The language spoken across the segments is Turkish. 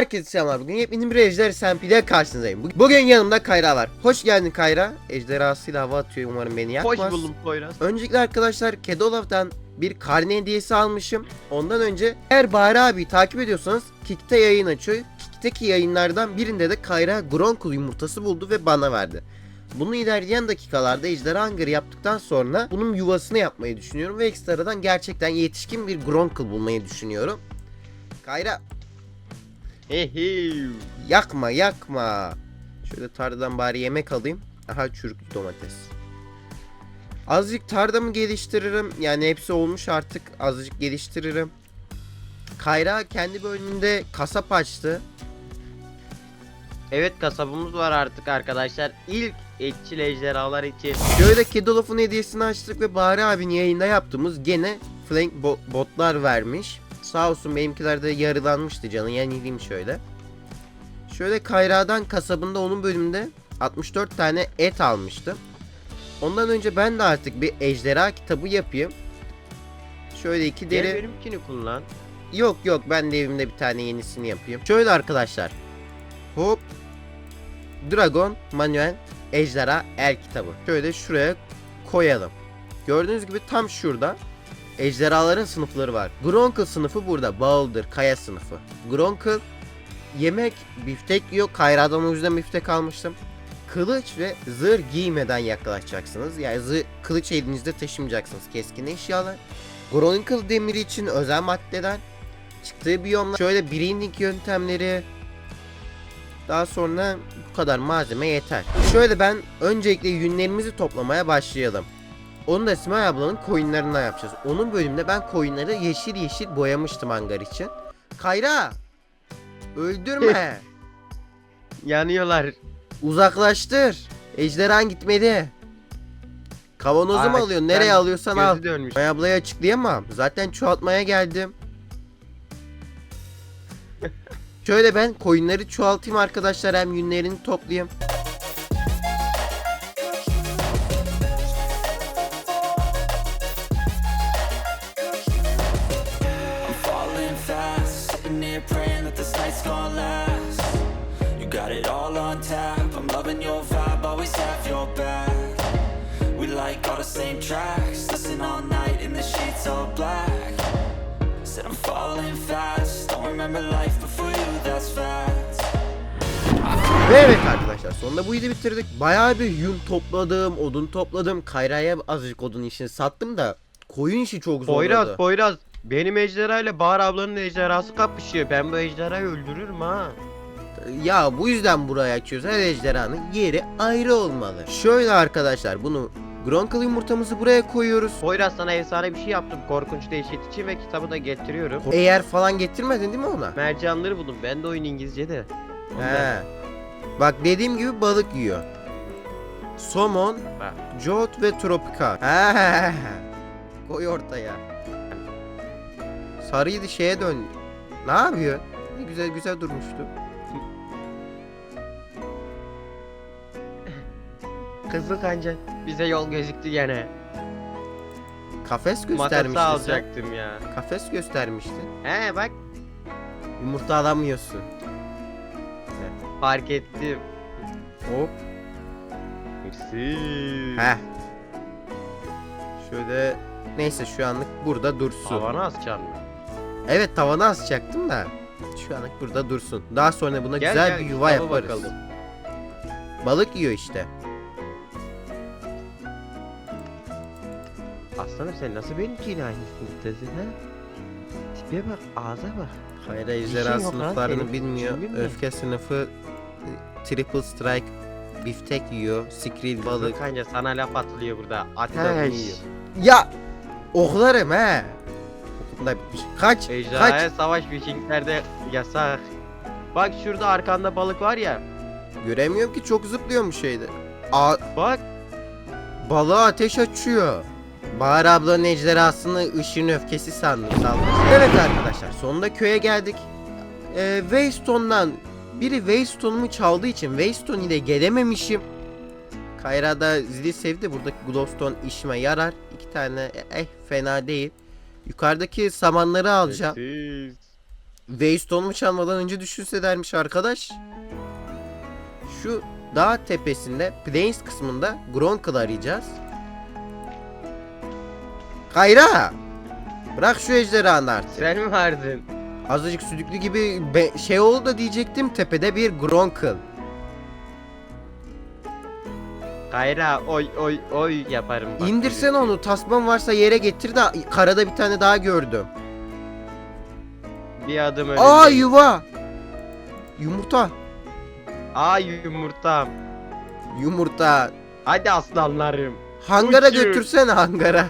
Herkese selamlar. Bugün yepyeni bir Ejder SMP'de karşınızdayım. Bu- Bugün yanımda Kayra var. Hoş geldin Kayra. Ejderhasıyla hava atıyor. Umarım beni yakmaz. Hoş buldum Poyraz. Öncelikle arkadaşlar Kedolof'tan bir karne hediyesi almışım. Ondan önce eğer Bahri abi takip ediyorsanız Kik'te yayın açıyor. Kik'teki yayınlardan birinde de Kayra Gronkul yumurtası buldu ve bana verdi. Bunu ilerleyen dakikalarda Ejderha Hunger yaptıktan sonra bunun yuvasını yapmayı düşünüyorum ve ekstradan gerçekten yetişkin bir Gronkul bulmayı düşünüyorum. Kayra Ehiv. Yakma yakma. Şöyle tarladan bari yemek alayım. Aha çürük domates. Azıcık tarlamı geliştiririm. Yani hepsi olmuş artık. Azıcık geliştiririm. Kayra kendi bölümünde kasap açtı. Evet kasabımız var artık arkadaşlar. İlk etçil ejderhalar için. Şöyle Kedolof'un hediyesini açtık ve Bahri abinin yayında yaptığımız gene flank bo- botlar vermiş. Sağ olsun benimkiler de yarılanmıştı canı. Yenileyim şöyle. Şöyle Kayra'dan kasabında onun bölümünde 64 tane et almıştım. Ondan önce ben de artık bir ejderha kitabı yapayım. Şöyle iki Gel deri... benimkini kullan. Yok yok ben de evimde bir tane yenisini yapayım. Şöyle arkadaşlar. Hop. Dragon manuel ejderha er kitabı. Şöyle şuraya koyalım. Gördüğünüz gibi tam şurada ejderhaların sınıfları var. Gronkle sınıfı burada. Boulder, kaya sınıfı. Gronkle yemek, biftek yiyor. Kayra'dan o yüzden biftek almıştım. Kılıç ve zırh giymeden yaklaşacaksınız. Yani zırh, kılıç elinizde taşımayacaksınız. Keskin eşyalar. Gronkle demiri için özel maddeler. Çıktığı biyomlar. Şöyle breeding yöntemleri. Daha sonra bu kadar malzeme yeter. Şöyle ben öncelikle yünlerimizi toplamaya başlayalım. Onu da Simay ablanın koyunlarından yapacağız. Onun bölümünde ben koyunları yeşil yeşil boyamıştım hangar için. Kayra! Öldürme! Yanıyorlar. Uzaklaştır! Ejderhan gitmedi. Kavanozu mu alıyorsun? Nereye alıyorsan al. Dönmüş. Simay ablaya açıklayamam. Zaten çoğaltmaya geldim. Şöyle ben koyunları çoğaltayım arkadaşlar hem yünlerini toplayayım. Black. Said I'm falling fast, don't remember life before you, that's facts. Ve evet arkadaşlar sonunda bu işi bitirdik. Bayağı bir yün topladım, odun topladım. Kayra'ya azıcık odun işini sattım da koyun işi çok zorladı. Poyraz Poyraz. Benim ejderha ile Bahar ablanın ejderhası kapışıyor. Ben bu ejderhayı öldürürüm ha. Ya bu yüzden burayı açıyoruz. Her ejderhanın yeri ayrı olmalı. Şöyle arkadaşlar bunu Gronkle yumurtamızı buraya koyuyoruz. Poyraz sana efsane bir şey yaptım. Korkunç dehşet için ve kitabı da getiriyorum. Eğer falan getirmedin değil mi ona? Mercanları buldum. Ben de oyun İngilizce'de. Ondan. He. Bak dediğim gibi balık yiyor. Somon, Bak. jot ve tropikal. He. Koy ortaya. Sarıydı şeye dön. Ne yapıyor? Ne güzel güzel durmuştu. Kızıl kanca. Bize yol gözüktü gene. Kafes Makası göstermiştin sen. alacaktım ya. Kafes göstermiştin. He bak Yumurta alamıyorsun. fark ettim. Hop. Heh. Şöyle neyse şu anlık burada dursun. Havana asacağım mı? Evet tavana asacaktım da. Şu anlık burada dursun. Daha sonra buna Gel, güzel gel, bir yuva kitaba yaparız. bakalım. Balık yiyor işte. Aslanım sen nasıl benimkiyle aynı sınıftasın ha? Tipe bak ağza bak. Hayra şey ejderha sınıflarını bilmiyor. Cimri mi? Öfke sınıfı e, Triple Strike biftek yiyor. Skrill Balık. Kanca sana laf atılıyor burada. At da He, bunu yiyor. Ya oklarım he. Okulda bitmiş. Kaç. Kaç. Ejderhaya savaş vikinglerde yasak. Bak şurada arkanda balık var ya. Göremiyorum ki çok zıplıyormuş şeyde. A Bak balığa ateş açıyor. Bahar ablanın ejderhasını ışığın öfkesi sandım saldırı. Evet arkadaşlar sonunda köye geldik. Ee, Waystone'dan biri Waystone'umu çaldığı için Waystone ile gelememişim. Kayra da zili sevdi. Buradaki Glowstone işime yarar. İki tane eh fena değil. Yukarıdaki samanları alacağım. Waystone'umu çalmadan önce düşünse dermiş arkadaş. Şu dağ tepesinde Plains kısmında Gronkle arayacağız. Kayra! Bırak şu ejderhanı artık. Sen mi vardın? Azıcık südüklü gibi şey oldu da diyecektim tepede bir Gronkle. Kayra oy oy oy yaparım bak. İndirsene onu tasman varsa yere getir de karada bir tane daha gördüm. Bir adım önünde. Aa yuva! Yumurta. Aa yumurtam. Yumurta. Hadi aslanlarım. Hangara Uçuyor. götürsene hangara.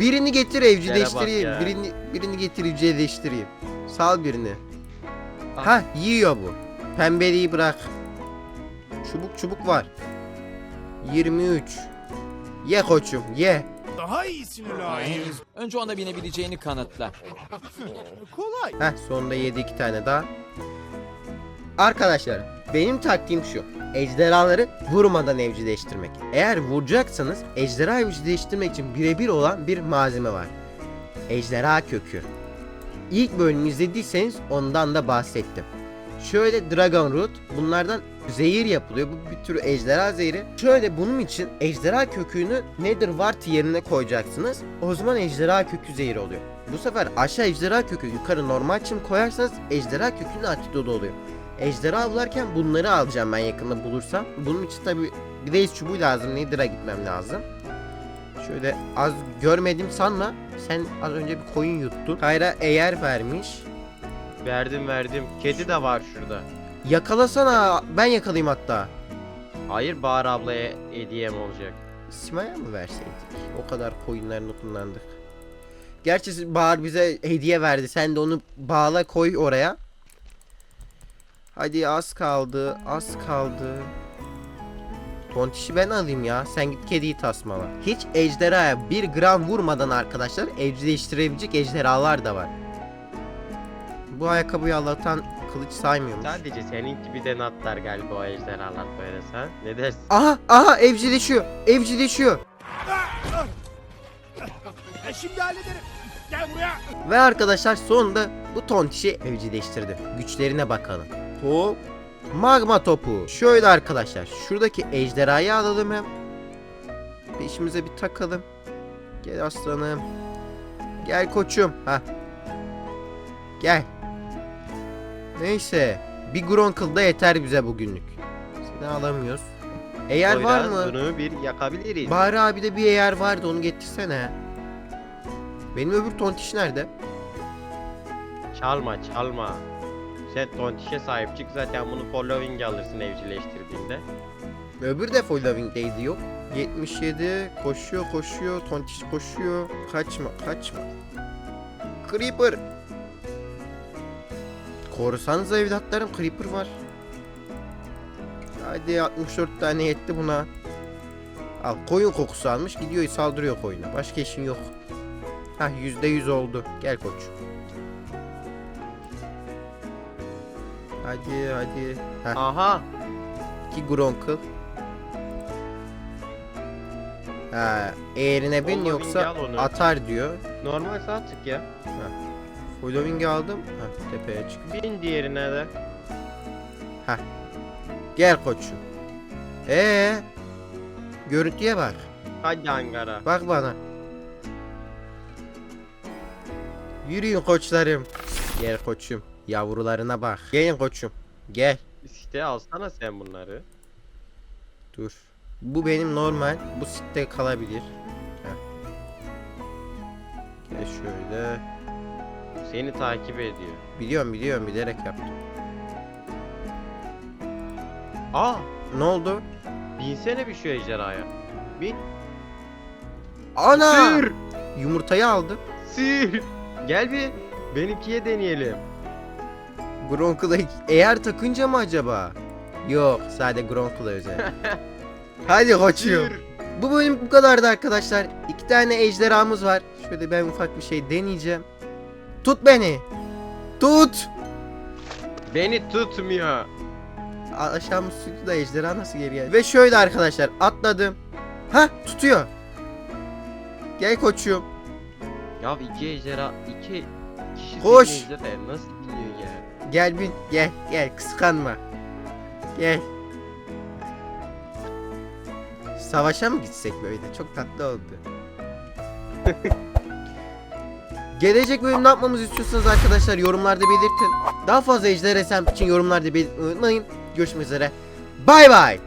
Birini getir evcilleştireyim. ya. Birini birini getir evcilleştireyim. Sal birini. Ah. Ha yiyor bu. Pembeliği bırak. Çubuk çubuk var. 23. Ye koçum ye. Daha iyisini layığız. Önce ona binebileceğini kanıtla. Kolay. Heh sonunda yedi iki tane daha. Arkadaşlar benim taktiğim şu. Ejderhaları vurmadan evcilleştirmek. Eğer vuracaksanız ejderha evcilleştirmek için birebir olan bir malzeme var. Ejderha kökü. İlk bölümü izlediyseniz ondan da bahsettim. Şöyle Dragon Root bunlardan zehir yapılıyor. Bu bir tür ejderha zehri. Şöyle bunun için ejderha kökünü Nether Wart yerine koyacaksınız. O zaman ejderha kökü zehri oluyor. Bu sefer aşağı ejderha kökü yukarı normal çim koyarsanız ejderha kökünün antidotu oluyor. Ejderha avlarken bunları alacağım ben yakında bulursam. Bunun için tabi reis çubuğu lazım. Nether'a gitmem lazım. Şöyle az görmedim sanma. Sen az önce bir koyun yuttun. Kayra eğer vermiş. Verdim verdim. Kedi de var şurada. Yakalasana. Ben yakalayayım hatta. Hayır Bahar ablaya hediyem olacak. Sima'ya mı verseydik? O kadar koyunlarını kullandık. Gerçi Bahar bize hediye verdi. Sen de onu bağla koy oraya. Hadi az kaldı. Az kaldı. Tontişi ben alayım ya. Sen git kediyi tasmala. Hiç ejderhaya bir gram vurmadan arkadaşlar evcilleştirebilecek ejderhalar da var. Bu ayakkabıyı Allah'tan kılıç saymıyormuş. Sadece senin gibi de natlar galiba o ejderhalar koyarsa. Ne dersin? Aha aha evcilleşiyor. Evcilleşiyor. E şimdi hallederim. Gel buraya. Ve arkadaşlar sonunda bu tontişi evcilleştirdim. Güçlerine bakalım. Hop. Magma topu. Şöyle arkadaşlar. Şuradaki ejderhayı alalım hem. Peşimize bir takalım. Gel aslanım. Gel koçum. Ha. Gel. Neyse. Bir Gronkle da yeter bize bugünlük. Seni alamıyoruz. Eğer var mı? Bunu bir yakabiliriz. Bari abi de bir eğer vardı onu getirsene. Benim öbür tontiş nerede? Çalma çalma. Sen tontişe sahip çık zaten bunu following alırsın evcilleştirdiğinde. Öbür de following'deydi yok. 77 koşuyor koşuyor tontiş koşuyor. Kaçma kaçma. Creeper. Korusanız evlatlarım Creeper var. Hadi 64 tane yetti buna. Al koyun kokusu almış gidiyor saldırıyor koyuna. Başka işin yok. Hah %100 oldu. Gel koç. Hadi hadi. Heh. Aha. İki Gronkle. Ha, eğrine bin Following yoksa onu. atar diyor. Normal sağ tık ya. Following'i aldım. Ha, tepeye çık. Bin diğerine de. Gel koçum. Ee, görüntüye bak. Hadi Ankara. Bak bana. Yürüyün koçlarım. Gel koçum. Yavrularına bak. Gelin koçum. Gel. İşte alsana sen bunları. Dur. Bu benim normal. Bu sitte kalabilir. Heh. Gel şöyle. Seni takip ediyor. Biliyorum biliyorum bilerek yaptım. Aa. Ne oldu? Binsene bir şu ejderhaya. Bin. Ana! Sür. Yumurtayı aldım. Sür. Gel bir. Benimkiye deneyelim. Gronkle'a eğer takınca mı acaba? Yok sadece Gronkle'a özel. Hadi koçum. Bu bölüm bu kadardı arkadaşlar. İki tane ejderhamız var. Şöyle ben ufak bir şey deneyeceğim. Tut beni. Tut. Beni tutmuyor. A- Aşağımız sütü da ejderha nasıl geri geldi? Ve şöyle arkadaşlar atladım. Ha tutuyor. Gel koçum. Ya iki ejderha, iki kişi Koş. senin ejderhaya nasıl? Gel bin gel gel kıskanma. Gel. Savaşa mı gitsek böyle? Çok tatlı oldu. Gelecek bölüm ne yapmamızı istiyorsanız arkadaşlar yorumlarda belirtin. Daha fazla ejder SMP için yorumlarda belirtmeyi unutmayın. Görüşmek üzere. Bay bay.